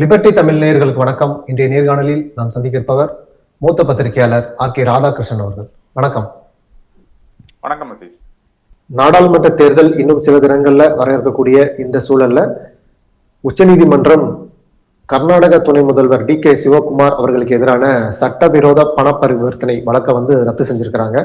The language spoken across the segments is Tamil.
லிபர்டி தமிழ் நேயர்களுக்கு வணக்கம். இன்றைய நேர்காணலில் நாம் சந்திக்க இருப்பவர் மூத்த பத்திரிகையாளர் ஆர் கே ராதாகிருஷ்ணன் அவர்கள். வணக்கம். வணக்கம் நாடாளுமன்ற தேர்தல் இன்னும் சில தினங்கள்ல வர இருக்கக்கூடிய இந்த சூழல்ல உச்சநீதிமன்றம் கர்நாடக துணை முதல்வர் டி கே சிவகுமார் அவர்களுக்கு எதிரான சட்டவிரோத பண பரிவர்த்தனை வழக்கை வந்து ரத்து செஞ்சிருக்கிறாங்க.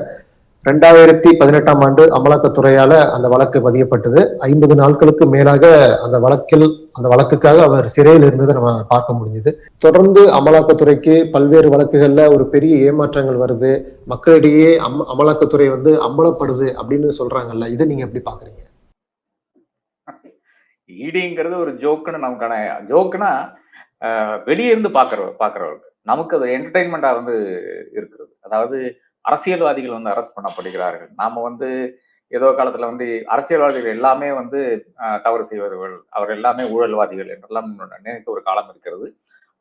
ரெண்டாயிரத்தி பதினெட்டாம் ஆண்டு அமலாக்கத்துறையால அந்த வழக்கு பதியப்பட்டது. ஐம்பது நாட்களுக்கு மேலாக அந்த வழக்கில் அந்த வழக்குக்காக அவர் சிறையில் இருந்ததை நம்ம பார்க்க முடிஞ்சது. தொடர்ந்து அமலாக்கத்துறைக்கு பல்வேறு வழக்குகள்ல ஒரு பெரிய ஏமாற்றங்கள் வருது. மக்களிடையே அம் அமலாக்கத்துறை வந்து அம்பலப்படுது அப்படின்னு சொல்றாங்கல்ல இதை நீங்க எப்படி பாக்குறீங்க ஈடிங்கிறது ஒரு ஜோக்குன்னு நமக்கான ஜோக்குனா வெளியே இருந்து பாக்குற பாக்குறவருக்கு நமக்கு அது என்டர்டைன்மெண்டா வந்து இருக்கிறது. அதாவது அரசியல்வாதிகள் வந்து அரெஸ்ட் பண்ணப்படுகிறார்கள். நாம வந்து ஏதோ காலத்துல வந்து அரசியல்வாதிகள் எல்லாமே வந்து தவறு செய்வர்கள் அவர் எல்லாமே ஊழல்வாதிகள் என்றெல்லாம் நினைத்த ஒரு காலம் இருக்கிறது.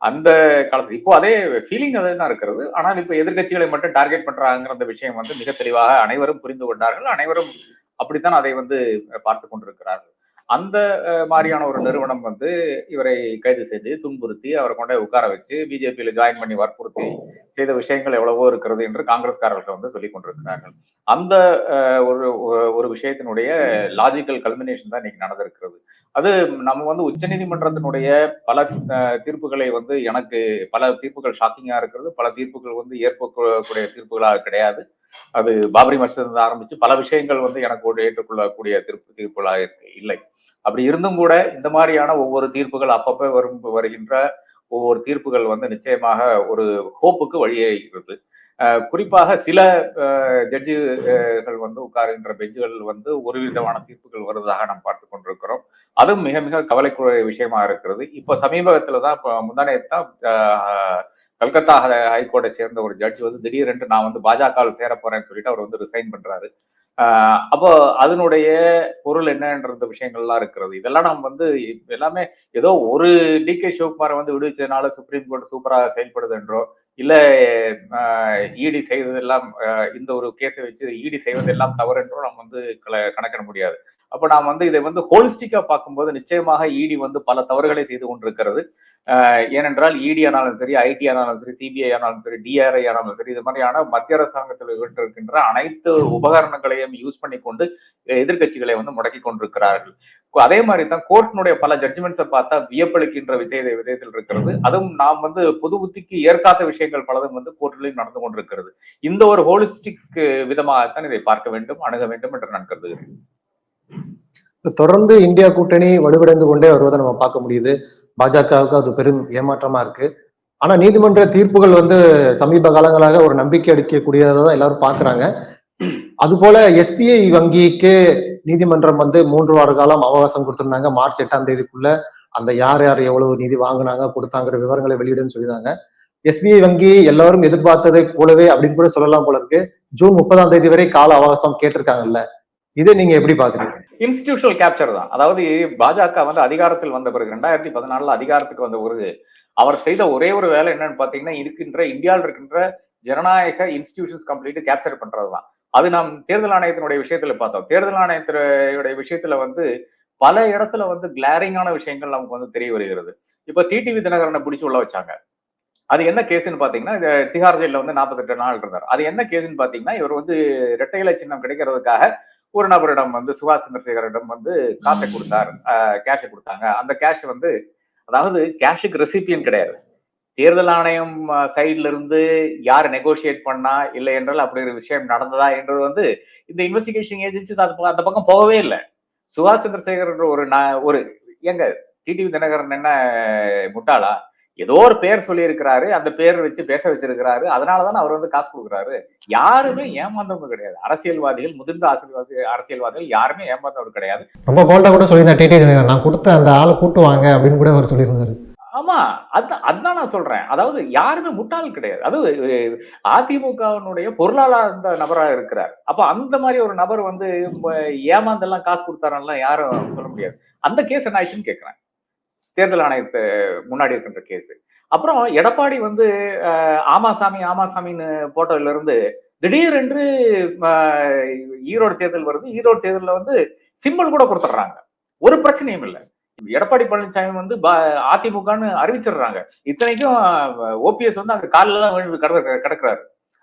அந்த காலத்துல இப்போ அதே ஃபீலிங் அதே தான் இருக்கிறது. ஆனால் இப்போ எதிர்க்கட்சிகளை மட்டும் டார்கெட் பண்றாங்கிற அந்த விஷயம் வந்து மிக தெளிவாக அனைவரும் புரிந்து கொண்டார்கள். அனைவரும் அப்படித்தான் அதை வந்து பார்த்து கொண்டிருக்கிறார்கள். அந்த மாதிரியான ஒரு நிறுவனம் வந்து இவரை கைது செய்து துன்புறுத்தி அவரை கொண்டே உட்கார வச்சு பிஜேபியில் ஜாயின் பண்ணி வற்புறுத்தி செய்த விஷயங்கள் எவ்வளவோ இருக்கிறது என்று காங்கிரஸ்காரர்கள் வந்து சொல்லிக் கொண்டிருக்கிறார்கள். அந்த ஒரு ஒரு- விஷயத்தினுடைய லாஜிக்கல் கல்மினேஷன் தான் இன்னைக்கு நடந்திருக்கிறது. அது நம்ம வந்து உச்சநீதிமன்றத்தினுடைய பல தீர்ப்புகளை வந்து எனக்கு பல தீர்ப்புகள் ஷாக்கிங்காக இருக்கிறது. பல தீர்ப்புகள் வந்து ஏற்பக்கூடிய தீர்ப்புகளாக கிடையாது. அது பாபரி மசித் ஆரம்பிச்சு பல விஷயங்கள் வந்து எனக்கு ஏற்றுக்கொள்ளக்கூடிய தீர்ப்பு தீர்ப்புகளாக இல்லை. அப்படி இருந்தும் கூட இந்த மாதிரியான ஒவ்வொரு தீர்ப்புகள் அப்பப்போ வரும் வருகின்ற ஒவ்வொரு தீர்ப்புகள் வந்து நிச்சயமாக ஒரு ஹோப்புக்கு வழியேறுகிறது குறிப்பாக சில ஜட்ஜுகள் வந்து உட்காருகின்ற பெஞ்சுகள் வந்து ஒரு விதமான தீர்ப்புகள் வருவதாக நாம் பார்த்து கொண்டிருக்கிறோம். அதுவும் மிக மிக கவலைக்குரிய விஷயமா இருக்கிறது. இப்போ சமீபத்துல தான் இப்போ முந்தானே தான் கல்கத்தா ஹை- ஹைகோர்ட்டை சேர்ந்த ஒரு ஜட்ஜ் வந்து திடீரென்று நான் வந்து பாஜகவில் சேர போறேன்னு சொல்லிட்டு அவர் வந்து ரிசைன் பண்றாரு. அப்போ அதனுடைய பொருள் என்னன்ற விஷயங்கள்லாம் இருக்கிறது. இதெல்லாம் நம்ம வந்து எல்லாமே ஏதோ ஒரு டி கே சிவகுமாரை வந்து விடுவிச்சதுனால சுப்ரீம் கோர்ட் சூப்பராக செயல்படுது என்றோ இல்ல இடி செய்வதெல்லாம் இந்த ஒரு கேஸை வச்சு இடி செய்வதெல்லாம் தவறு என்றோ நம்ம வந்து கணக்கிட முடியாது. அப்ப நாம் வந்து இதை வந்து ஹோலிஸ்டிக்கா பார்க்கும்போது நிச்சயமாக இடி வந்து பல தவறுகளை செய்து கொண்டிருக்கிறது. ஏனென்றால் இடி ஆனாலும் சரி ஐடி ஆனாலும் சரி சிபிஐ ஆனாலும் சரி டிஆர்ஐ ஆனாலும் சரி இது மாதிரியான மத்திய அரசாங்கத்தில் இருக்கின்ற அனைத்து உபகரணங்களையும் யூஸ் பண்ணி கொண்டு எதிர்க்கட்சிகளை வந்து முடக்கி கொண்டிருக்கிறார்கள். அதே மாதிரி தான் கோர்ட்டினுடைய பல ஜட்ஜ்மெண்ட்ஸை பார்த்தா வியப்பளிக்கின்ற விதய விதயத்தில் இருக்கிறது. அதுவும் நாம் வந்து பொது புத்திக்கு ஏற்காத விஷயங்கள் பலதும் வந்து கோர்ட்டிலையும் நடந்து கொண்டிருக்கிறது. இந்த ஒரு ஹோலிஸ்டிக் விதமாகத்தான் இதை பார்க்க வேண்டும் அணுக வேண்டும் என்று நான் கருதுகிறேன். தொடர்ந்து இந்தியா கூட்டணி வலுவடைந்து கொண்டே வருவதை நம்ம பார்க்க முடியுது. பாஜகவுக்கு அது பெரும் ஏமாற்றமா இருக்கு. ஆனா நீதிமன்ற தீர்ப்புகள் வந்து சமீப காலங்களாக ஒரு நம்பிக்கை அளிக்கக்கூடியதை தான் எல்லாரும் பாக்குறாங்க அது போல எஸ்பிஐ வங்கிக்கு நீதிமன்றம் வந்து மூன்று வார காலம் அவகாசம் கொடுத்திருந்தாங்க. மார்ச் எட்டாம் தேதிக்குள்ள அந்த யார் யார் எவ்வளவு நிதி வாங்கினாங்க கொடுத்தாங்கிற விவரங்களை வெளியிடுன்னு சொல்லியிருந்தாங்க. எஸ்பிஐ வங்கி எல்லாரும் எதிர்பார்த்ததை போலவே அப்படின்னு கூட சொல்லலாம் போல இருக்கு. ஜூன் முப்பதாம் தேதி வரை கால அவகாசம் கேட்டிருக்காங்கல்ல. இதை நீங்க எப்படி பாக்குறீங்க இன்ஸ்டிடியூஷனல் கேப்சர் தான். அதாவது பாஜக வந்து அதிகாரத்தில் வந்த பிறகு ரெண்டாயிரத்தி பதினாலுல அதிகாரத்துக்கு வந்த பிறகு அவர் செய்த ஒரே ஒரு வேலை என்னன்னு பாத்தீங்கன்னா இருக்கின்ற இந்தியாவில் இருக்கின்ற ஜனநாயக இன்ஸ்டிடியூஷன்ஸ் கம்ப்ளீட் கேப்சர் பண்றதுதான் அது நாம் தேர்தல் ஆணையத்தினுடைய விஷயத்துல பார்த்தோம். தேர்தல் ஆணையத்தினுடைய விஷயத்துல வந்து பல இடத்துல வந்து கிளாரிங்கான விஷயங்கள் நமக்கு வந்து தெரிய வருகிறது. இப்ப டிடிவி தினகரனை பிடிச்சி உள்ள வச்சாங்க. அது என்ன கேஸ்ன்னு பாத்தீங்கன்னா இந்த திகார் ஜெயில வந்து நாற்பத்தெட்டு நாள் இருந்தார். அது என்ன கேஸ்ன்னு பாத்தீங்கன்னா இவர் வந்து இரட்டை இலை சின்னம் கிடைக்கிறதுக்காக ஒரு நபரிடம் வந்து சுபாஷ் சந்திரசேகரிடம் வந்து காசை கொடுத்தார். கேஷை கொடுத்தாங்க. அந்த கேஷ் வந்து அதாவது கேஷுக்கு ரெசிபியன் கிடையாது. தேர்தல் ஆணையம் சைட்ல இருந்து யார் நெகோசியேட் பண்ணா இல்லை என்றால் அப்படி ஒரு விஷயம் நடந்ததா என்றது வந்து இந்த இன்வெஸ்டிகேஷன் ஏஜென்சிஸ் அது அந்த பக்கம் போகவே இல்லை. சுபாஷ் சந்திரசேகர் ஒரு நா- ஒரு எங்க டிடிவி தினகரன் என்ன முட்டாளா? ஏதோ ஒரு பேர் சொல்லி இருக்கிறாரு அந்த பேர் வச்சு பேச வச்சிருக்கிறாரு. அதனாலதான் அவர் வந்து காசு கொடுக்குறாரு. யாருமே ஏமாந்தவங்க கிடையாது. அரசியல்வாதிகள் முதிர்ந்த அரசியல்வாதி அரசியல்வாதிகள் யாருமே ஏமாந்தவர் கிடையாது. ரொம்ப போல்டா கூட சொல்லியிருந்தேன் டிடி நான் கொடுத்த அந்த ஆளை கூட்டு வாங்க அப்படின்னு கூட அவர் சொல்லியிருந்தாரு. ஆமா அதான் அதான் நான் சொல்றேன். அதாவது யாருமே முட்டாள் கிடையாது. அது அதிமுகவினுடைய பொருளாதார நபராக இருக்கிறார். அப்ப அந்த மாதிரி ஒரு நபர் வந்து ஏமாந்தெல்லாம் காசு கொடுத்தாரெல்லாம் யாரும் சொல்ல முடியாது. அந்த கேஸ் என்ன ஆயிடுச்சுன்னு கேட்கிறேன் தேர்தல் ஆணையத்து முன்னாடி இருக்கின்ற கேஸ் அப்புறம் எடப்பாடி வந்து ஆமாசாமி ஆமாசாமின்னு போட்டதுல இருந்து திடீரென்று ஈரோடு தேர்தல் வருது. ஈரோடு தேர்தலில் வந்து சிம்பிள் கூட கொடுத்துட்றாங்க. ஒரு பிரச்சனையும் இல்லை. எடப்பாடி பழனிசாமி வந்து பா- அதிமுகன்னு அறிவிச்சிடுறாங்க. இத்தனைக்கும் ஓபிஎஸ் வந்து அங்க காலெல்லாம் விழுந்து கிடக்கு கிடக்குறாரு.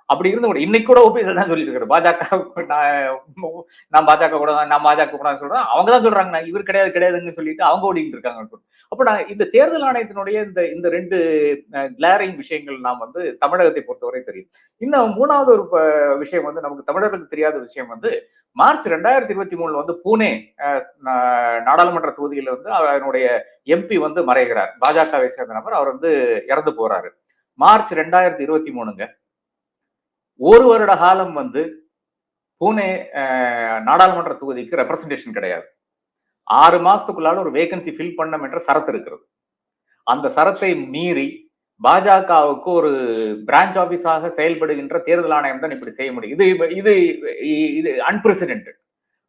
அப்படி இருந்து கூட இன்னைக்கு கூட ஓபிஎஸ் தான் சொல்லிட்டு இருக்காரு. பாஜக நான் நான் பாஜக கூட தான், நான் பாஜக கூட சொல்றேன். அவங்க தான் சொல்றாங்க நான் இவர் கிடையாது கிடையாதுன்னு சொல்லிட்டு அவங்க ஓடிட்டு இருக்காங்க அப்ப நான் இந்த தேர்தல் ஆணையத்தினுடைய இந்த இந்த ரெண்டு கிளாரிங் விஷயங்கள் நாம் வந்து தமிழகத்தை பொறுத்தவரை தெரியும். இன்னும் மூணாவது ஒரு விஷயம் வந்து நமக்கு தமிழர்களுக்கு தெரியாத விஷயம் வந்து மார்ச் ரெண்டாயிரத்தி இருபத்தி மூணுல வந்து பூனே நாடாளுமன்ற தொகுதியில வந்து அதனுடைய எம்பி வந்து மறைகிறார். பாஜகவை சேர்ந்த நபர் அவர் வந்து இறந்து போறாரு. மார்ச் ரெண்டாயிரத்தி இருபத்தி மூணுங்க. ஒரு வருட காலம் வந்து பூனே நாடாளுமன்ற தொகுதிக்கு ரெப்ரசன்டேஷன் கிடையாது. ஆறு மாசத்துக்குள்ளால ஒரு வேகன்சி ஃபில் பண்ணம் என்ற சரத்து இருக்கிறது. அந்த சரத்தை மீறி பாஜகவுக்கு ஒரு பிரான்ச் ஆபீஸாக செயல்படுகின்ற தேர்தல் ஆணையம் தான் இப்படி செய்ய முடியும். இது இது இது அன்பிரசிடென்ட்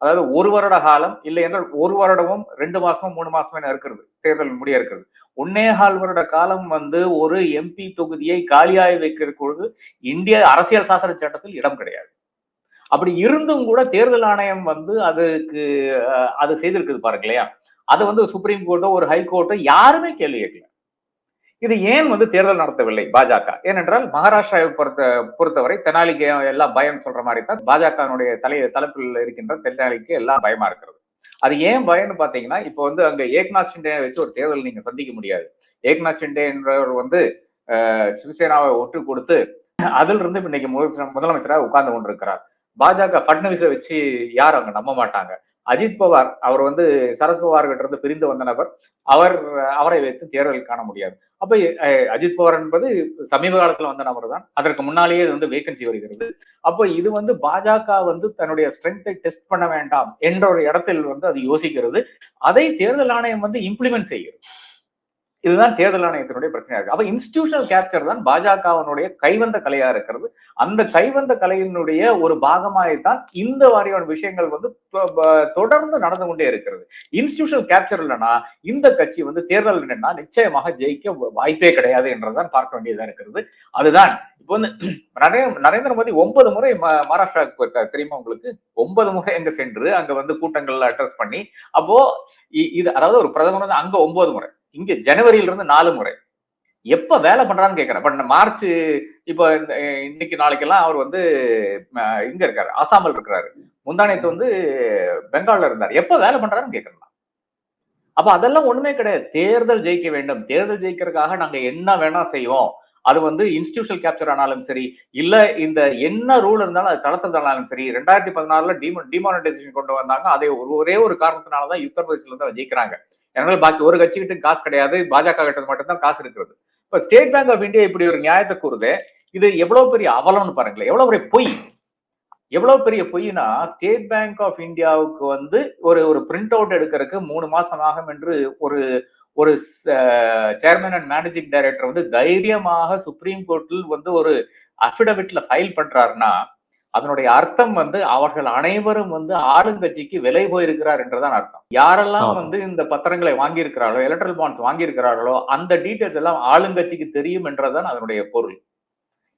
அதாவது ஒரு வருட காலம் இல்லை என்றால் ஒரு வருடமும் ரெண்டு மாசமும் மூணு மாசமும் இருக்கிறது. தேர்தல் முடிய இருக்கிறது. ஒன்னேகால் வருட காலம் வந்து ஒரு எம்பி தொகுதியை காலியாக வைக்கிற பொழுது இந்திய அரசியல் சாசன சட்டத்தில் இடம் கிடையாது. அப்படி இருந்தும் கூட தேர்தல் ஆணையம் வந்து அதுக்கு அது செய்திருக்குது பாருங்க இல்லையா? அது வந்து சுப்ரீம் கோர்ட்டோ ஒரு ஹை கோர்ட்டோ யாருமே கேள்வி கேட்கல. இது ஏன் வந்து தேர்தல் நடத்தவில்லை பாஜக? ஏனென்றால் மகாராஷ்டிராவை பொறுத்த பொறுத்தவரை தெனாலிக்கு எல்லாம் பயம் சொல்ற மாதிரி தான் பாஜகனுடைய தலை தலைப்பில் இருக்கின்ற தென்னாலிக்கு எல்லாம் பயமா இருக்கிறது. அது ஏன் பயம்னு பாத்தீங்கன்னா இப்போ வந்து அங்க ஏக்நாத் ஷிண்டே வச்சு ஒரு தேர்தல் நீங்க சந்திக்க முடியாது. ஏக்நாத் ஷிண்டே என்றவர் வந்து சிவசேனாவை ஒட்டு கொடுத்து அதில் இருந்து இன்னைக்கு முதல் முதலமைச்சராக உட்கார்ந்து கொண்டிருக்கிறார். பாஜக பட்னவிஸை வச்சு யாரும் அவங்க நம்ப மாட்டாங்க? அஜித் பவார் அவர் வந்து சரத்பவார் கிட்ட இருந்து பிரிந்து வந்த நபர். அவர் அவரை வைத்து தேர்தல் காண முடியாது. அப்ப அஹ், அஜித் பவார் என்பது சமீப காலத்துல வந்த நபர் தான். அதற்கு முன்னாலேயே இது வந்து வேகன்சி வருகிறது. அப்ப இது வந்து பாஜக வந்து தன்னுடைய ஸ்ட்ரென்த்தை டெஸ்ட் பண்ண வேண்டாம் என்ற ஒரு இடத்தில் வந்து அது யோசிக்கிறது. அதை தேர்தல் ஆணையம் வந்து இம்ப்ளிமெண்ட் செய்கிறது. இதுதான் தேர்தல் ஆணையத்தினுடைய பிரச்சனையா இருக்கு. அப்ப இன்ஸ்டிடியூஷனல் கேப்சர் தான் பாஜகவினுடைய கைவந்த கலையா இருக்கிறது. அந்த கைவந்த கலையினுடைய ஒரு பாகமாகத்தான் இந்த மாதிரியான விஷயங்கள் வந்து தொடர்ந்து நடந்து கொண்டே இருக்கிறது. இன்ஸ்டிடியூஷனல் கேப்சர் இல்லைன்னா இந்த கட்சி வந்து தேர்தல் என்னன்னா நிச்சயமாக ஜெயிக்க வாய்ப்பே கிடையாது என்றுதான் பார்க்க வேண்டியதா இருக்கிறது. அதுதான். இப்போ வந்து நரே- நரேந்திர மோடி ஒன்பது முறை மகாராஷ்டிராவுக்கு போயிருக்காரு. தெரியுமா உங்களுக்கு? ஒன்பது முறை அங்க சென்று அங்க வந்து கூட்டங்கள்ல அட்ரஸ் பண்ணி அப்போ இது அதாவது ஒரு பிரதமர் வந்து அங்க ஒன்பது முறை. இங்க ஜனவரியில இருந்து நாலு முறை. எப்ப வேலை பண்றான்னு கேட்கிறேன் பட் மார்ச் இப்போ இந்த- இன்னைக்கு நாளைக்கெல்லாம் அவர் வந்து இங்க இருக்காரு. ஆசாமில் இருக்கிறாரு. முந்தானத்து வந்து பெங்கால்ல இருந்தார். எப்ப வேலை பண்றாருன்னு கேக்குறேன் அப்ப அதெல்லாம் ஒண்ணுமே கிடையாது. தேர்தல் ஜெயிக்க வேண்டும். தேர்தல் ஜெயிக்கிறதுக்காக நாங்க என்ன வேணா செய்வோம். அது வந்து இன்ஸ்டிடியூஷனல் கேப்சர் ஆனாலும் சரி இல்ல இந்த என்ன ரூல் இருந்தாலும் அது தளர்த்ததாலும் சரி ரெண்டாயிரத்தி பதினாறுல டிமோ டிமானிட்டைசேஷன் கொண்டு வந்தாங்க. அதை ஒரே ஒரு காரணத்தினாலதான் உத்தரப்பிரதேசில இருந்து ஜெயிக்கிறாங்க. ஏன்னா பாக்கி ஒரு கட்சிக்கிட்டும் காசு கிடையாது. பாஜக கிட்ட மட்டும்தான் காசு இருக்கிறது. இப்ப ஸ்டேட் பேங்க் ஆஃப் இந்தியா இப்படி ஒரு நியாயத்தை கூறுது. இது எவ்வளவு பெரிய அவலம்னு பாருங்களேன். எவ்வளவு பெரிய பொய். எவ்வளவு பெரிய பொய்னா ஸ்டேட் பேங்க் ஆஃப் இந்தியாவுக்கு வந்து ஒரு ஒரு பிரிண்ட் அவுட் எடுக்கிறதுக்கு மூணு மாசம் ஆகும் என்று ஒரு ஒரு சேர்மன் அண்ட் மேனேஜிங் டைரக்டர் வந்து தைரியமாக சுப்ரீம் கோர்ட்டில் வந்து ஒரு அபிடவிட்ல ஃபைல் பண்றாருன்னா அதனுடைய அர்த்தம் வந்து அவர்கள் அனைவரும் வந்து ஆளுங்கட்சிக்கு விலை போயிருக்கிறார் என்றுதான் அர்த்தம் யாரெல்லாம். வந்து இந்த பத்திரங்களை வாங்கியிருக்கிறார்களோ எலக்ட்ரல் பாண்ட்ஸ் வாங்கியிருக்கிறார்களோ அந்த டீடைல்ஸ் எல்லாம் ஆளுங்கட்சிக்கு தெரியும் என்றுதான் அதனுடைய பொருள்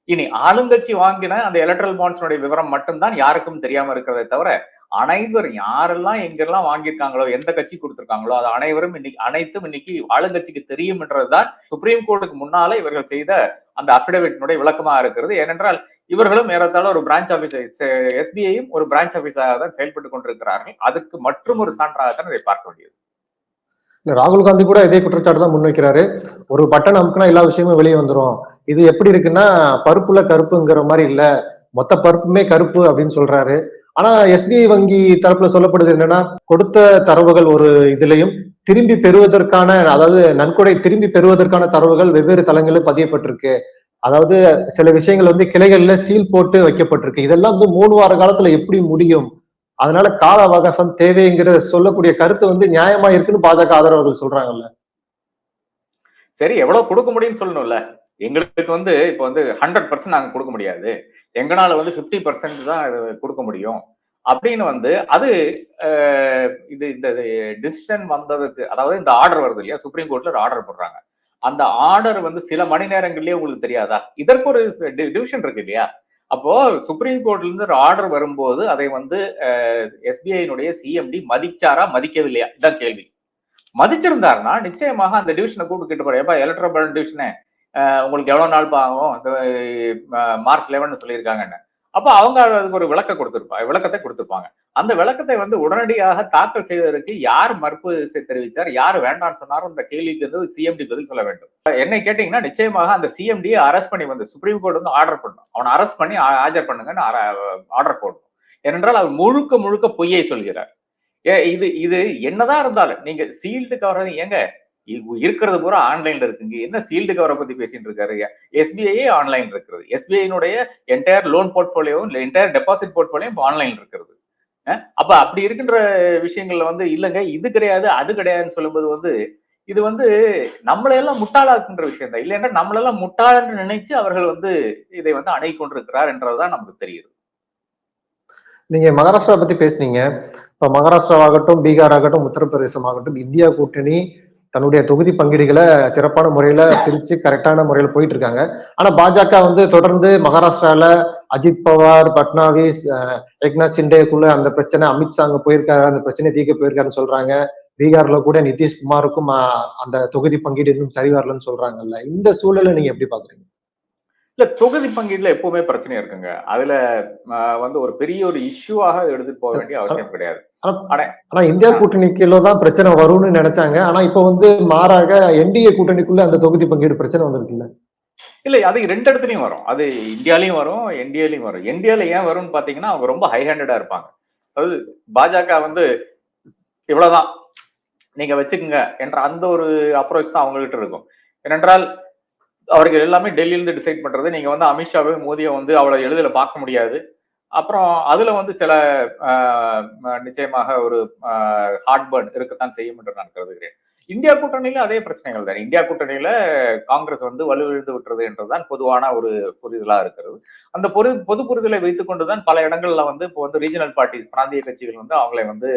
இனி ஆளுங்கட்சி வாங்கின அந்த எலக்ட்ரல் பாண்ட்ஸ்னுடைய விவரம் மட்டும்தான் யாருக்கும் தெரியாம இருக்கிறதை தவிர அனைவரும் யாரெல்லாம் எங்கெல்லாம் வாங்கியிருக்காங்களோ எந்த கட்சி கொடுத்திருக்காங்களோ அது அனைவரும் இன்னைக்கு அனைத்தும் இன்னைக்கு ஆளுங்கட்சிக்கு தெரியும் என்றதுதான் சுப்ரீம் கோர்ட்டுக்கு முன்னால இவர்கள் செய்த அந்த அபிடவிட்னுடைய விளக்கமா இருக்கிறது. ஏனென்றால் இவர்களும் ஏறத்தாழ ஒரு பிரான்ச் ஆபீஸ் எஸ்பிஐயும் ஒரு பிரான்ச் ஆபீஸாக தான் செயல்பட்டு கொண்டிருக்கிறார்கள். அதுக்கு மற்றும் ஒரு சான்றாகத்தான் இதை பார்க்க வேண்டியது. ராகுல் காந்தி கூட இதே குற்றச்சாட்டு தான் முன்வைக்கிறாரு. ஒரு பட்டன் அமுக்குனா எல்லா விஷயமும் வெளியே வந்துடும் இது எப்படி இருக்குன்னா பருப்புல கருப்புங்கிற மாதிரி இல்ல. மொத்த பருப்புமே கருப்பு அப்படின்னு சொல்றாரு. ஆனா எஸ்பிஐ வங்கி தரப்புல சொல்லப்படுது என்னன்னா கொடுத்த தரவுகள் ஒரு இதுலயும் திரும்பி பெறுவதற்கான அதாவது நன்கொடை திரும்பி பெறுவதற்கான தரவுகள் வெவ்வேறு தளங்களில் பதியப்பட்டிருக்கு. அதாவது சில விஷயங்கள் வந்து கிளைகள்ல சீல் போட்டு வைக்கப்பட்டிருக்கு. இதெல்லாம் வந்து மூணு வார காலத்துல எப்படி முடியும்? அதனால கால அவகாசம் தேவைங்கிற சொல்லக்கூடிய கருத்து வந்து நியாயமா இருக்குன்னு பாஜக ஆதரவர்கள் சொல்றாங்கல்ல. சரி எவ்வளவு கொடுக்க முடியும்னு சொல்லணும்ல. எங்களுக்கு வந்து இப்போ வந்து ஹண்ட்ரட் பர்சன்ட் நாங்க கொடுக்க முடியாது. எங்கனால வந்து 50% பர்சன்ட் தான் கொடுக்க முடியும். அப்படின்னு வந்து அது இது இந்த டிசிஷன் வந்ததுக்கு அதாவது இந்த ஆர்டர் வருது இல்லையா சுப்ரீம் கோர்ட்ல ஒரு ஆர்டர் போடுறாங்க. அந்த ஆர்டர் வந்து சில மணி நேரங்கள்லயே உங்களுக்கு தெரியாதா? இதற்கு ஒரு டிவிஷன் இருக்கு இல்லையா? அப்போ சுப்ரீம் கோர்ட்ல இருந்து ஒரு ஆர்டர் வரும்போது அதை வந்து எஸ்பிஐனுடைய சிஎம்டி மதிச்சாரா மதிக்கவில்லையா? இதான் கேள்வி. மதிச்சிருந்தாருன்னா நிச்சயமாக அந்த டிவிஷனை கூப்பிட்டு கேட்டு போறேன் ஏப்பா டிவிஷனே உங்களுக்கு எவ்வளவு நாள் ஆகும்? இந்த, மார்ச் லெவன் சொல்லியிருக்காங்கன்னு. அப்போ அவங்க அதுக்கு ஒரு விளக்க கொடுத்துருப்பாங்க விளக்கத்தை கொடுத்துருப்பாங்க. அந்த விளக்கத்தை வந்து உடனடியாக தாக்கல் செய்வதற்கு யார் மறுப்பு தெரிவித்தார் யார் வேண்டாம்னு சொன்னாரோ? அந்த கேள்விக்கு வந்து சிஎம்டி பதில் சொல்ல வேண்டும். என்னை கேட்டீங்கன்னா நிச்சயமாக அந்த சிஎம்டியை அரெஸ்ட் பண்ணி வந்து சுப்ரீம் கோர்ட் வந்து ஆர்டர் பண்ணும் அவனை அரெஸ்ட் பண்ணி ஆஜர் பண்ணுங்கன்னு ஆர்டர் போடணும். ஏனென்றால் அவர் முழுக்க முழுக்க பொய்யை சொல்கிறார். ஏ இது இது என்னதான் இருந்தாலும் நீங்க சீல்டு கவர் ஏங்க இருக்கிறது பூரா ஆன்லைன்ல இருக்குங்க. என்ன சீல்டு கவரை பத்தி பேசிட்டு இருக்காரு? எஸ்பிஐயே ஆன்லைன் இருக்கிறது எஸ்பிஐனுடைய என்டையர் லோன் போர்ட்போலியோவும் என்டையர் டெபாசிட் போர்ட்போலியோ இப்போ ஆன்லைன் இருக்கிறது அப்ப அப்படி இருக்கின்ற விஷயங்கள்ல வந்து இல்லைங்க இது கிடையாது அது கிடையாதுன்னு சொல்லும்போது வந்து இது வந்து நம்மளையெல்லாம் முட்டாளாக்குன்ற விஷயம் தான். இல்லைன்னா நம்மளெல்லாம் முட்டாளன்னு நினைச்சு அவர்கள் வந்து இதை வந்து அணை கொண்டிருக்கிறார் என்றதுதான் நமக்கு தெரியுது நீங்க மகாராஷ்டிரா பத்தி பேசுனீங்க. இப்ப மகாராஷ்டிரா ஆகட்டும் பீகார் ஆகட்டும் உத்தரப்பிரதேசம் ஆகட்டும் இந்தியா கூட்டணி தன்னுடைய தொகுதி பங்கீடுகளை சிறப்பான முறையில பிரிச்சு கரெக்டான முறையில போயிட்டு இருக்காங்க ஆனா பாஜக வந்து தொடர்ந்து மகாராஷ்டிரால அஜித் பவார் பட்னாவிஸ் ஏக்நாத் சிண்டேக்குள்ள அந்த பிரச்சனை அமித்ஷா அங்க போயிருக்காரு அந்த பிரச்சனை தீக்க போயிருக்காருன்னு சொல்றாங்க. பீகார்ல கூட நிதிஷ்குமாருக்கும் அந்த தொகுதி பங்கீடு இன்னும் சரி வரலன்னு சொல்றாங்கல்ல. இந்த சூழலை நீங்க எப்படி பாக்குறீங்க? இல்ல தொகுதி பங்கீடுல எப்பவுமே பிரச்சனை இருக்குங்க. அதுல வந்து ஒரு பெரிய ஒரு இஷ்யூவாக எடுத்துட்டு போக வேண்டிய அவசியம் கிடையாது. ஆனா இந்தியா கூட்டணிக்குள்ள தான் பிரச்சனை வரும்னு நினைச்சாங்க. ஆனா இப்ப வந்து மாறாக என்டிஏ கூட்டணிக்குள்ள அந்த தொகுதி பங்கீடு பிரச்சனை வந்திருக்குல்ல. இல்ல அது ரெண்டு இடத்துலயும் வரும். அது இந்தியாலயும் வரும் என்டிஏலயும் வரும். என்டிஏல ஏன் வரும்னு பாத்தீங்கன்னா அவங்க ரொம்ப ஹை ஹேண்டடா இருப்பாங்க. அதாவது பாஜக வந்து இவ்வளவுதான். நீங்க வச்சுக்கோங்க என்ற அந்த ஒரு அப்ரோச் தான் அவங்ககிட்ட இருக்கும். ஏனென்றால் அவர்கள் எல்லாமே டெல்லியிலிருந்து டிசைட் பண்றது. நீங்க வந்து அமித்ஷாவை மோதியை வந்து அவ்வளவு எளிதில் பார்க்க முடியாது. அப்புறம் அதுல வந்து சில ஆஹ், நிச்சயமாக ஒரு ஹார்ட் பர்ன் இருக்கத்தான் செய்யும் என்று நான் கருதுகிறேன். இந்தியா கூட்டணியில அதே பிரச்சனைகள் தான். இந்தியா கூட்டணியில காங்கிரஸ் வந்து வலுவிழந்து விட்டுறது என்றுதான் பொதுவான ஒரு புரிதலா இருக்கிறது. அந்த பொது பொது புரிதலை வைத்துக் கொண்டுதான் பல இடங்கள்ல வந்து இப்போ வந்து ரீஜனல் பார்ட்டி பிராந்திய கட்சிகள் வந்து அவங்களை வந்து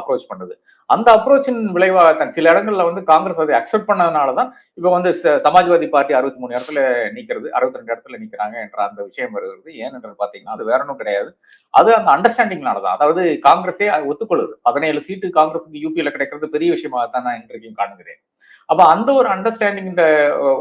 அப்ரோச் பண்ணுது. அந்த அப்ரோச்சின் விளைவாக தான் சில இடங்கள்ல வந்து காங்கிரஸ் அதை அக்செப்ட் பண்ணதுனால தான் இப்போ வந்து ச- சமாஜ்வாதி பார்ட்டி அறுபத்தி மூணு இடத்துல நிற்கிறது அறுபத்தி ரெண்டு இடத்துல நிற்கிறாங்க என்ற அந்த விஷயம் வருகிறது. ஏனென்று பார்த்தீங்கன்னா அது வேற ஒன்றும் கிடையாது. அது அந்த அண்டர்ஸ்டாண்டிங்னால தான் அதாவது காங்கிரஸே ஒத்துக்கொள்ளுது. பதினேழு சீட்டு காங்கிரஸுக்கு யூபியில் கிடைக்கிறது பெரிய விஷயமாக தான் இன்றைக்கும் காணுகிறேன். அப்ப அந்த ஒரு அண்டர்ஸ்டாண்டிங் இந்த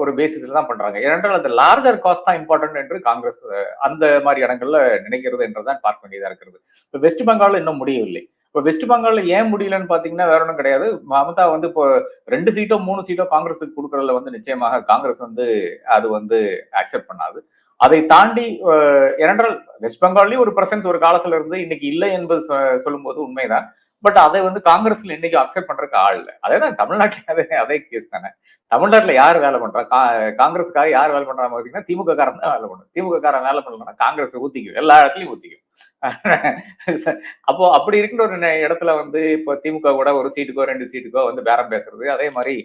ஒரு பேசிஸ்ல தான் பண்றாங்க. ஏனென்றால் அந்த லார்ஜர் காஸ்ட் தான் இம்பார்ட்டன்ட் என்று காங்கிரஸ் அந்த மாதிரி இடங்கள்ல நினைக்கிறது என்றுதான் பார்க்க வேண்டியதா இருக்கிறது. இப்ப வெஸ்ட் பெங்கால்ல இன்னும் முடியவில்லை. இப்ப வெஸ்ட் பெங்கால்ல ஏன் முடியலன்னு பாத்தீங்கன்னா வேற ஒன்றும் கிடையாது. மமதா வந்து இப்போ ரெண்டு சீட்டோ மூணு சீட்டோ காங்கிரஸுக்கு கொடுக்கறதுல வந்து நிச்சயமாக காங்கிரஸ் வந்து அது வந்து அக்செப்ட் பண்ணாது. அதை தாண்டி ஏனென்றால் வெஸ்ட் பெங்கால்லயும் ஒரு பிரசன்ஸ் ஒரு காலத்துல இருந்து இன்னைக்கு இல்லை என்பது சொல்லும்போது உண்மைதான். பட் அதை வந்து காங்கிரஸ்ல இன்னைக்கு அக்செப்ட் பண்றதுக்கு ஆள் இல்லை. அதே தான் தமிழ்நாட்டில் அதே அதே கேஸ் தானே. தமிழ்நாட்டுல யார் வேலை பண்றா? காங்கிரஸ்க்காக காங்கிரஸுக்காக யார் வேலை பண்றாங்க பார்த்தீங்கன்னா திமுக காரன் தான் வேலை பண்ணும். திமுக காரன் வேலை பண்ணலன்னா காங்கிரஸ் ஊத்திக்கும். எல்லா இடத்துலயும் ஊத்திக்கும். அப்போ அப்படி இருக்கிற ஒரு இடத்துல வந்து இப்போ திமுக கூட ஒரு சீட்டுக்கோ ரெண்டு சீட்டுக்கோ வந்து பேரம் பேசுறது அதே மாதிரி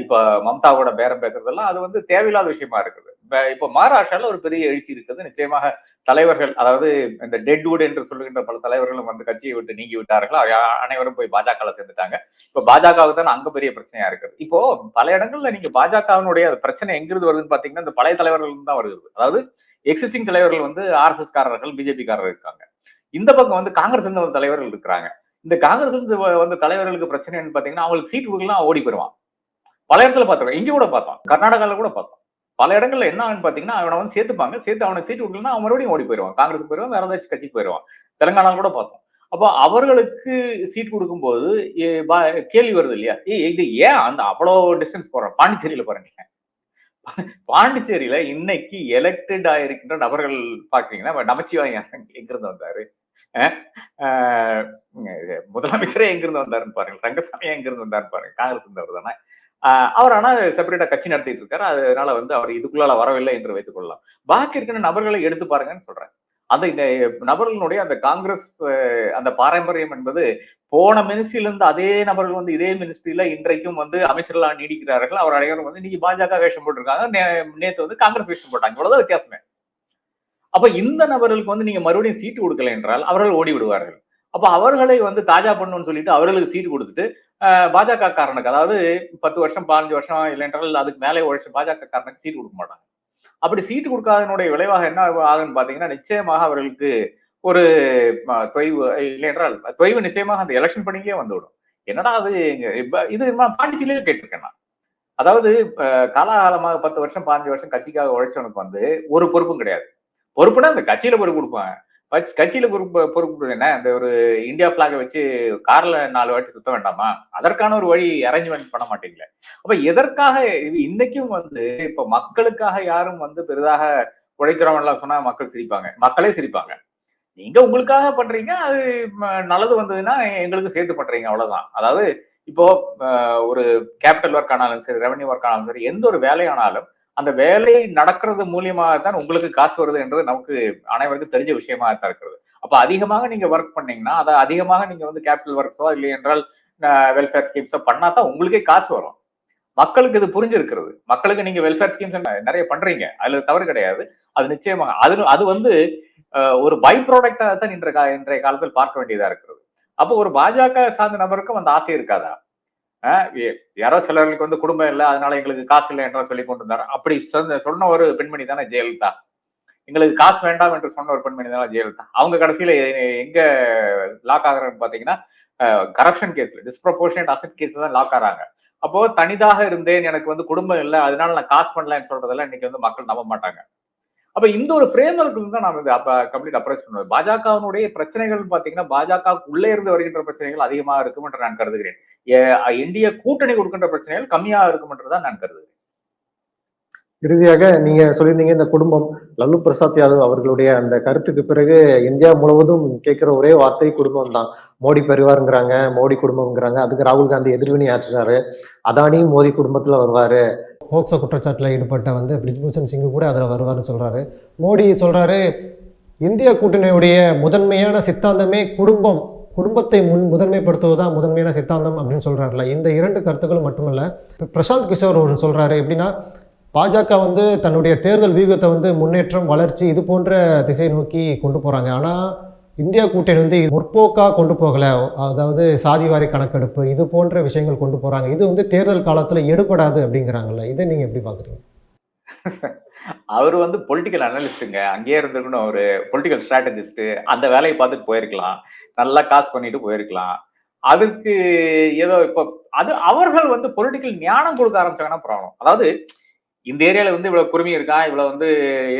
இப்போ மம்தாவோட பேரம் பேசுறதெல்லாம் அது வந்து தேவையில்லாத விஷயமா இருக்குது. இப்போ மகாராஷ்டிரால ஒரு பெரிய எழுச்சி இருக்குது. நிச்சயமாக தலைவர்கள் அதாவது இந்த டெட்வுட் என்று சொல்லுகின்ற பல தலைவர்களும் வந்து கட்சியை விட்டு நீங்கி விட்டார்கள்? அனைவரும் போய் பாஜகவில் சேர்ந்துட்டாங்க. இப்போ பாஜகவுக்கு தான் அங்க பெரிய பிரச்சனையா இருக்குது. இப்போ பல இடங்கள்ல நீங்க பாஜகவினுடைய பிரச்சனை எங்கிருந்து வருதுன்னு பாத்தீங்கன்னா இந்த பழைய தலைவர்கள் தான் வருது அதாவது எக்ஸிஸ்டிங் தலைவர்கள் வந்து ஆர்எஸ்எஸ் காரர்கள் பிஜேபி காரர்கள் இருக்காங்க. இந்த பக்கம் வந்து காங்கிரஸ் தலைவர்கள் இருக்கிறாங்க. இந்த காங்கிரஸ் வந்த தலைவர்களுக்கு பிரச்சனைன்னு பாத்தீங்கன்னா அவங்களுக்கு சீட் கொடுக்கலாம் ஓடி போயிருவான். பல இடத்துல பார்த்தோம் இங்க கூட பார்த்தோம் கர்நாடகால கூட பார்த்தோம் பல இடங்கள்ல என்ன ஆகுன்னு பாத்தீங்கன்னா அவனை வந்து சேர்த்துப்பாங்க. சேர்த்து அவனுக்கு சீட் கொடுக்கலன்னா அவன் மறுபடியும் ஓடி போயிடுவான் காங்கிரஸ் போயிடுவான் வேற ஏதாச்சும் கட்சிக்கு போயிடுவான் தெலுங்கானால கூட பார்த்தோம் அப்போ அவர்களுக்கு சீட் கொடுக்கும்போது ஏ- பா- கேள்வி வருது இல்லையா? ஏய் இது ஏன் அந்த அவ்வளோ டிஸ்டன்ஸ் போறோம் பாண்டிச்சேரியில பாருங்க பாண்டிச்சேரியில இன்னைக்கு எலெக்டட் ஆயிருக்கின்ற நபர்கள் பாக்குறீங்கன்னா நமச்சிவாயம் எங்கிருந்து வந்தாரு? முதலமைச்சரே எங்கிருந்து வந்தாருன்னு பாருங்க ரங்கசாமி எங்கிருந்து வந்தாருன்னு பாருங்க காங்கிரஸ் வந்தவர் தானே. ஆஹ் அவர் ஆனா செப்பரேட்டா கட்சி நடத்திட்டு இருக்காரு. அதனால வந்து அவர் இதுக்குள்ளால வரவில்லை என்று வைத்துக் கொள்ளலாம். பாக்கி இருக்கிற நபர்களை எடுத்து பாருங்கன்னு சொல்றேன். அந்த நபர்களுடைய அந்த காங்கிரஸ் அந்த பாரம்பரியம் என்பது போன மினிஸ்ட்ரியில இருந்து அதே நபர்கள் வந்து இதே மினிஸ்ட்ரியில இன்றைக்கும் வந்து அமைச்சர்களாக நீடிக்கிறார்கள். அவர் அனைவரும் வந்து இன்னைக்கு பாஜக வேஷம் போட்டிருக்காங்க. நே- நேத்து வந்து காங்கிரஸ் வேஷம் போட்டாங்க. இவ்வளவுதான் வித்தியாசமே. அப்ப இந்த நபர்களுக்கு வந்து நீங்க மறுபடியும் சீட்டு கொடுக்கல என்றால் அவர்கள் ஓடி விடுவார்கள். அப்ப அவர்களை வந்து தாஜா பண்ணணும்னு சொல்லிட்டு அவர்களுக்கு சீட்டு கொடுத்துட்டு அஹ், பாஜக காரனுக்கு அதாவது பத்து வருஷம் பதினஞ்சு வருஷம் இல்லைன்றால் அதுக்கு மேலே உழைச்ச பாஜக காரனுக்கு சீட்டு கொடுக்க மாட்டாங்க. அப்படி சீட்டு கொடுக்காதனுடைய விளைவாக என்ன ஆகுன்னு பாத்தீங்கன்னா நிச்சயமாக அவர்களுக்கு ஒரு தொய்வு இல்லை என்றால் தொய்வு நிச்சயமாக அந்த எலெக்ஷன் பண்ணிக்கே வந்துவிடும். என்னடா அது இங்க- இது பாண்டிச்சேரியிலே கேட்டிருக்கேன் நான். அதாவது காலாகாலமாக பத்து வருஷம் பதினஞ்சு வருஷம் கட்சிக்காக உழைச்சவனுக்கு வந்து ஒரு பொறுப்பும் கிடையாது. பொறுப்புனா அந்த கட்சியில பொறுப்பு கொடுப்பாங்க. கட்சி- கட்சியில பொறுப்பு பொறுப்பு என்ன? இந்த ஒரு இந்தியா பிளாக வச்சு கார்ல நாலு வாட்டி சுத்த வேண்டாமா? அதற்கான ஒரு வழி அரேஞ்ச்மெண்ட் பண்ண மாட்டீங்களே? அப்ப எதற்காக இது இன்னைக்கும் வந்து இப்ப மக்களுக்காக யாரும் வந்து பெரிதாக உழைக்கிறவன் எல்லாம் சொன்னா மக்கள் சிரிப்பாங்க. மக்களே சிரிப்பாங்க. நீங்க உங்களுக்காக பண்றீங்க அது நல்லது வந்ததுன்னா எங்களுக்கு சேர்த்து பண்றீங்க அவ்வளவுதான். அதாவது இப்போ ஒரு கேபிட்டல் ஒர்க் ஆனாலும் சரி ரெவன்யூ ஒர்க் ஆனாலும் சரி எந்த ஒரு வேலையானாலும் அந்த வேலை நடக்கிறது மூலியமாக தான் உங்களுக்கு காசு வருது என்றது நமக்கு அனைவருக்கும் தெரிஞ்ச விஷயமா தான் இருக்கிறது. அப்ப அதிகமாக நீங்க ஒர்க் பண்ணீங்கன்னா அதை அதிகமாக நீங்க வந்து கேபிட்டல் ஒர்க்ஸோ இல்லை என்றால் வெல்ஃபேர் ஸ்கீம்ஸோ பண்ணா தான் உங்களுக்கே காசு வரும். மக்களுக்கு இது புரிஞ்சிருக்கிறது. மக்களுக்கு நீங்க வெல்ஃபேர் ஸ்கீம்ஸ் நிறைய பண்றீங்க. அதுல தவறு கிடையாது. அது நிச்சயமாக அது அது வந்து ஒரு பை ப்ராடக்டா தான் இன்றைய கா- இன்றைய காலத்தில் பார்க்க வேண்டியதா இருக்கிறது. அப்போ ஒரு பாஜக சார்ந்த நபருக்கும் அந்த ஆசை இருக்காதா? யாரோ சிலர்களுக்கு வந்து குடும்பம் இல்லை அதனால எங்களுக்கு காசு இல்லை என்று சொல்லி கொண்டு வந்தார் அப்படி சொன்ன சொன்ன ஒரு பெண்மணி தானே ஜெயலலிதா. எங்களுக்கு காசு வேண்டாம் என்று சொன்ன ஒரு பெண்மணி தானே ஜெயலலிதா. அவங்க கடைசியில எங்க லாக் ஆகுறான்னு பாத்தீங்கன்னா கரப்ஷன் கேஸ்ல டிஸ்ப்ரப்போர்ஷனட் அசட் கேஸ் தான் லாக் ஆறாங்க. அப்போ தனிதாக இருந்தேன் எனக்கு வந்து குடும்பம் இல்லை அதனால நான் காசு பண்ணலன்னு சொல்றதெல்லாம் இன்னைக்கு வந்து மக்கள் நம்ப மாட்டாங்க. அப்ப இந்த ஒரு பிரேம் தான் நான் இந்த கம்ப்ளீட் அப்ரோச் பண்ணுவோம். பாஜகவினுடைய பிரச்சனைகள் பாத்தீங்கன்னா பாஜக உள்ளே இருந்து வருகின்ற பிரச்சனைகள் அதிகமா இருக்கும் என்று நான் கருதுகிறேன். இந்திய கூட்டணி கொடுக்கின்ற பிரச்சனைகள் கம்மியா இருக்கும் என்றுதான் நான் கருதுகிறேன். இறுதியாக நீங்க சொல்லியிருந்தீங்க இந்த குடும்பம் லல்லு பிரசாத் யாதவ் அவர்களுடைய அந்த கருத்துக்கு பிறகு இந்தியா முழுவதும் கேட்கிற ஒரே வார்த்தை குடும்பம் தான் மோடி பரிவாருங்கிறாங்க மோடி குடும்பம்ங்கிறாங்க. அதுக்கு ராகுல் காந்தி எதிர்வினை ஆற்றுறாரு அதானியும் மோடி குடும்பத்தில் வருவார். போக்சோ குற்றச்சாட்டில் ஈடுபட்ட வந்து பிரிஜ்பூஷன் சிங்கு கூட அதில் வருவாருன்னு சொல்கிறாரு மோடி சொல்கிறாரு இந்திய கூட்டணியுடைய முதன்மையான சித்தாந்தமே குடும்பம். குடும்பத்தை முன் முதன்மைப்படுத்துவதுதான் முதன்மையான சித்தாந்தம் அப்படின்னு சொல்கிறாருல இந்த இரண்டு கருத்துக்களும் மட்டுமல்ல இப்போ பிரசாந்த் கிஷோர் ஒன்று சொல்கிறாரு எப்படின்னா பாஜக வந்து தன்னுடைய தேர்தல் வியூகத்தை வந்து முன்னேற்றம் வளர்ச்சி இது போன்ற திசை நோக்கி கொண்டு போகிறாங்க ஆனால் இந்தியா கூட்டணி வந்து முற்போக்காக கொண்டு போகலை. அதாவது சாதிவாரி கணக்கெடுப்பு இது போன்ற விஷயங்கள் கொண்டு போகிறாங்க இது வந்து தேர்தல் காலத்தில் எடுபடாது அப்படிங்கிறாங்கல்ல. இதை நீங்கள் எப்படி பார்க்குறீங்க அவர் வந்து பொலிட்டிக்கல் அனலிஸ்ட்டுங்க அங்கேயே இருந்திருக்கணும். ஒரு பொலிட்டிக்கல் ஸ்ட்ராட்டஜிஸ்ட்டு அந்த வேலையை பார்த்துட்டு போயிருக்கலாம். நல்லா காசு பண்ணிட்டு போயிருக்கலாம். அதுக்கு ஏதோ இப்போ அது அவர்கள் வந்து பொலிட்டிக்கல் ஞானம் கொடுக்க ஆரம்பிச்சாங்கன்னா ப்ராப்ளம் அதாவது இந்த ஏரியால வந்து இவ்வளவு குருமி இருக்கான் இவ்வளவு வந்து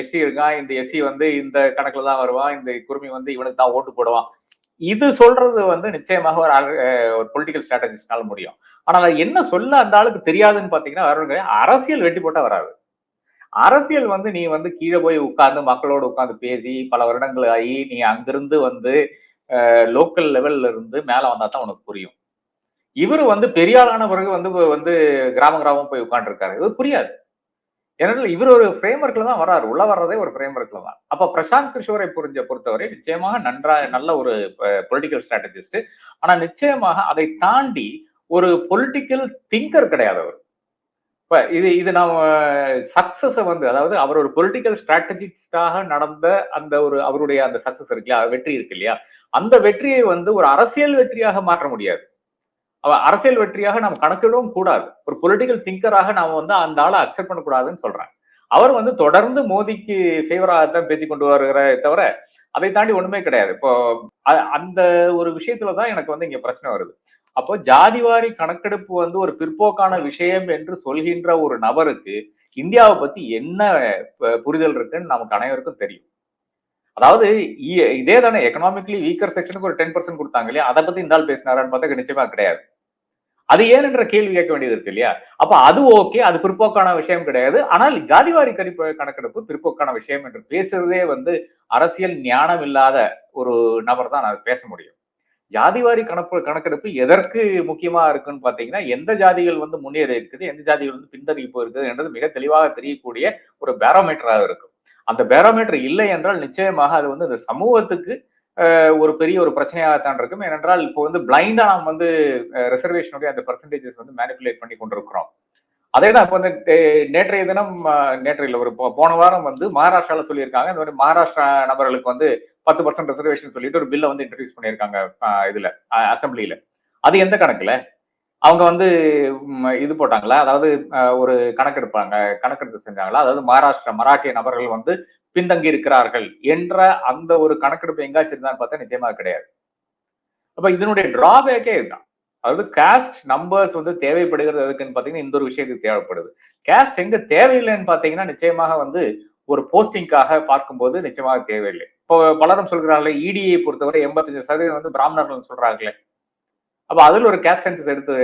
எஸ்சி இருக்கான் இந்த எஸ்சி வந்து இந்த கணக்குல தான் வருவான் இந்த குருமி வந்து இவனுக்கு தான் ஓட்டு போடுவான். இது சொல்றது வந்து நிச்சயமாக ஒரு ஒரு பொலிட்டிக்கல் ஸ்ட்ராட்டஜிஸ்ட்னால முடியும். ஆனால் அது என்ன சொல்ல அந்த ஆளுக்கு தெரியாதுன்னு பாத்தீங்கன்னா வருங்க அரசியல் வெட்டி போட்டா வராது. அரசியல் வந்து நீ வந்து கீழே போய் உட்கார்ந்து மக்களோட உட்கார்ந்து பேசி பல வருடங்கள் ஆகி நீ அங்கிருந்து வந்து லோக்கல் லெவல்ல இருந்து மேல வந்தா தான் உனக்கு புரியும். இவர் வந்து பெரிய ஆளான பிறகு வந்து வந்து கிராம கிராமம் போய் உட்காந்துருக்காரு இது புரியாது. ஏனென்றால் இவர் ஒரு ஃப்ரேம்ஒர்க்ல தான் வராரு உள்ள வர்றதே ஒரு ஃப்ரேம்ஒர்க்ல தான். அப்ப பிரசாந்த் கிஷோரை புரிஞ்ச பொறுத்தவரை நிச்சயமாக நன்றா நல்ல ஒரு பொலிட்டிக்கல் ஸ்ட்ராட்டஜிஸ்ட் ஆனா நிச்சயமாக அதை தாண்டி ஒரு பொலிட்டிக்கல் திங்கர் கிடையாது அவர். இப்ப இது இது நம்ம சக்சஸ வந்து அதாவது அவர் ஒரு பொலிட்டிக்கல் ஸ்ட்ராட்டஜிஸ்டாக நடந்த அந்த ஒரு அவருடைய அந்த சக்சஸ் இருக்கு இல்லையா? வெற்றி இருக்கு இல்லையா? அந்த வெற்றியை வந்து ஒரு அரசியல் வெற்றியாக மாற்ற முடியாது. அவ அரசியல் வெற்றியாக நாம் கணக்கிடவும் கூடாது. ஒரு பொலிட்டிக்கல் திங்கராக நாம வந்து அந்த ஆளை அக்செப்ட் பண்ணக்கூடாதுன்னு சொல்றேன் அவர் வந்து தொடர்ந்து மோதிக்கு ஃபேவராக தான் பேசி கொண்டு வருகிற தவிர அதை தாண்டி ஒண்ணுமே கிடையாது. இப்போ அந்த ஒரு விஷயத்துலதான் எனக்கு வந்து இங்க பிரச்சனை வருது. அப்போ ஜாதிவாரி கணக்கெடுப்பு வந்து ஒரு பிற்போக்கான விஷயம் என்று சொல்கின்ற ஒரு நபருக்கு இந்தியாவை பத்தி என்ன புரிதல் இருக்குன்னு நமக்கு அனைவருக்கும் தெரியும். அதாவது இதே தானே எக்கனாமிக்கலி வீக்கர் செக்ஷனுக்கு ஒரு டென் பர்சன்ட் கொடுத்தாங்க இல்லையா? அதை பத்தி இந்த ஆள் பேசினாரான்னு பார்த்தா நிச்சயமா கிடையாது. அது ஏன் என்ற கேள்வி கேட்க வேண்டியது இருக்கு இல்லையா? அப்ப அது ஓகே அது பிற்போக்கான விஷயம் கிடையாது. ஆனால் ஜாதிவாரி கணிப்பு கணக்கெடுப்பு பிற்போக்கான விஷயம் என்று பேசுறதே வந்து அரசியல் ஞானம் இல்லாத ஒரு நபர் தான் அதை பேச முடியும். ஜாதிவாரி கணக்கு கணக்கெடுப்பு எதற்கு முக்கியமா இருக்குன்னு பாத்தீங்கன்னா எந்த ஜாதிகள் வந்து முன்னேறி இருக்குது எந்த ஜாதிகள் வந்து பின்தங்கி போயிருக்குது என்றது மிக தெளிவாக தெரியக்கூடிய ஒரு பேரோமீட்டராக இருக்கும். அந்த பேரோமீட்டர் இல்லை என்றால் நிச்சயமாக அது வந்து இந்த சமூகத்துக்கு ஒரு பெரிய ஒரு பிரச்சனையாகத்தான் இருக்கும். ஏனென்றால் இப்போ வந்து பிளைண்டா நாம் வந்து ரிசர்வேஷனுடைய அந்த பர்சன்டேஜஸ் வந்து மேனிபுலேட் பண்ணி கொண்டிருக்கிறோம். அதே தான் இப்போ வந்து நேற்றைய தினம் அஹ், நேற்றைய ஒரு போன வாரம் வந்து மகாராஷ்டிரால சொல்லியிருக்காங்க. இந்த மாதிரி மகாராஷ்டிரா நபர்களுக்கு வந்து பத்து பர்சன்ட் ரிசர்வேஷன் சொல்லிட்டு ஒரு பில்லை வந்து இன்ட்ரடியூஸ் பண்ணியிருக்காங்க அஹ், இதுல அசம்பிளியில அது எந்த கணக்குல? அவங்க வந்து இது போட்டாங்களா? அதாவது ஒரு கணக்கெடுப்பாங்க கணக்கெடுத்து செஞ்சாங்களா? அதாவது மகாராஷ்டிரா மராட்டிய நபர்கள் வந்து பின்தங்கி இருக்கிறார்கள் என்ற அந்த ஒரு கணக்கெடுப்பு எங்காச்சும் இருந்தான்னு பார்த்தா நிச்சயமா கிடையாது. அப்ப இதனுடைய டிராபேக்கே இதுதான். அதாவது காஸ்ட் நம்பர்ஸ் வந்து தேவைப்படுகிறது எதுக்குன்னு பாத்தீங்கன்னா இந்த ஒரு விஷயத்துக்கு தேவைப்படுது. காஸ்ட் எங்க தேவையில்லைன்னு பாத்தீங்கன்னா நிச்சயமாக வந்து ஒரு போஸ்டிங்காக பார்க்கும்போது நிச்சயமாக தேவையில்லை. இப்போ பலரும் சொல்கிறாங்களே இடியை பொறுத்தவரை எண்பத்தஞ்சு சதவீதம் வந்து பிராமணர்கள் சொல்றாங்களே. அப்ப அதுல ஒரு கேஸ்ட் சென்சஸ் எடுத்து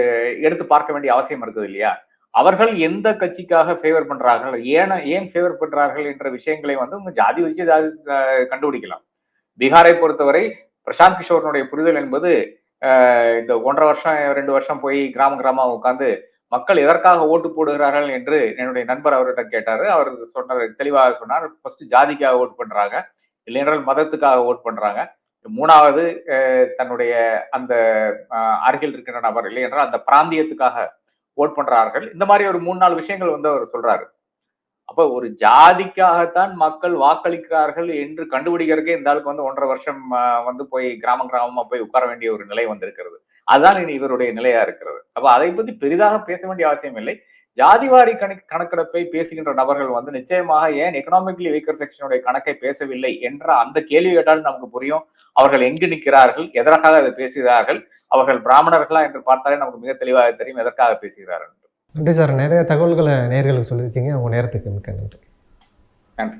எடுத்து பார்க்க வேண்டிய அவசியம் இருக்குது இல்லையா? அவர்கள் எந்த கட்சிக்காக ஃபேவர் பண்றார்கள்? ஏன் ஏன் ஃபேவர் பண்றார்கள் என்ற விஷயங்களை வந்து உங்க ஜாதி வச்சு ஜாதி கண்டுபிடிக்கலாம். பீகாரை பொறுத்தவரை பிரசாந்த் கிஷோரனுடைய புரிதல் என்பது இந்த ஒன்றரை வருஷம் ரெண்டு வருஷம் போய் கிராம கிராமம் உட்காந்து மக்கள் எதற்காக ஓட்டு போடுகிறார்கள் என்று என்னுடைய நண்பர் அவர்கிட்ட கேட்டாரு. அவர் சொன்னார் தெளிவாக சொன்னார் ஃபர்ஸ்ட் ஜாதிக்காக ஓட்டு பண்றாங்க இல்லைன்றால் மதத்துக்காக ஓட் பண்றாங்க. மூணாவது தன்னுடைய அந்த அருகில் இருக்கின்ற நபர் இல்லை என்றால் அந்த பிராந்தியத்துக்காக ஓட் பண்றார்கள். இந்த மாதிரி ஒரு மூணு நாலு விஷயங்கள் வந்து அவர் சொல்றாரு. அப்ப ஒரு ஜாதிக்காகத்தான் மக்கள் வாக்களிக்கிறார்கள் என்று கண்டுபிடிக்கிறதுக்கே இந்த ஆளுக்கு வந்து ஒன்றரை வருஷம் அஹ், வந்து போய் கிராம கிராமமா போய் உட்கார வேண்டிய ஒரு நிலை வந்திருக்கிறது. அதுதான் இனி இவருடைய நிலையா இருக்கிறது. அப்ப அதை பத்தி பெரிதாக பேச வேண்டிய அவசியம் இல்லை. ஜாதிவாரி கணக்கு கணக்கெடுப்பை பேசுகின்ற நபர்கள் வந்து நிச்சயமாக ஏன் எக்கனாமிக்கலி வீக்கர் செக்ஷனுடைய கணக்கை பேசவில்லை என்ற அந்த கேள்வி கேட்டால் நமக்கு புரியும். அவர்கள் எங்கு நிற்கிறார்கள்? எதற்காக அதை பேசுகிறார்கள்? அவர்கள் பிராமணர்களா என்று பார்த்தாலே நமக்கு மிக தெளிவாக தெரியும் எதற்காக பேசுகிறார்கள். நன்றி சார். நிறைய தகவல்களை நேர்களுக்கு சொல்லியிருக்கீங்க. உங்க நேரத்துக்கு மிக்க நன்றி. நன்றி.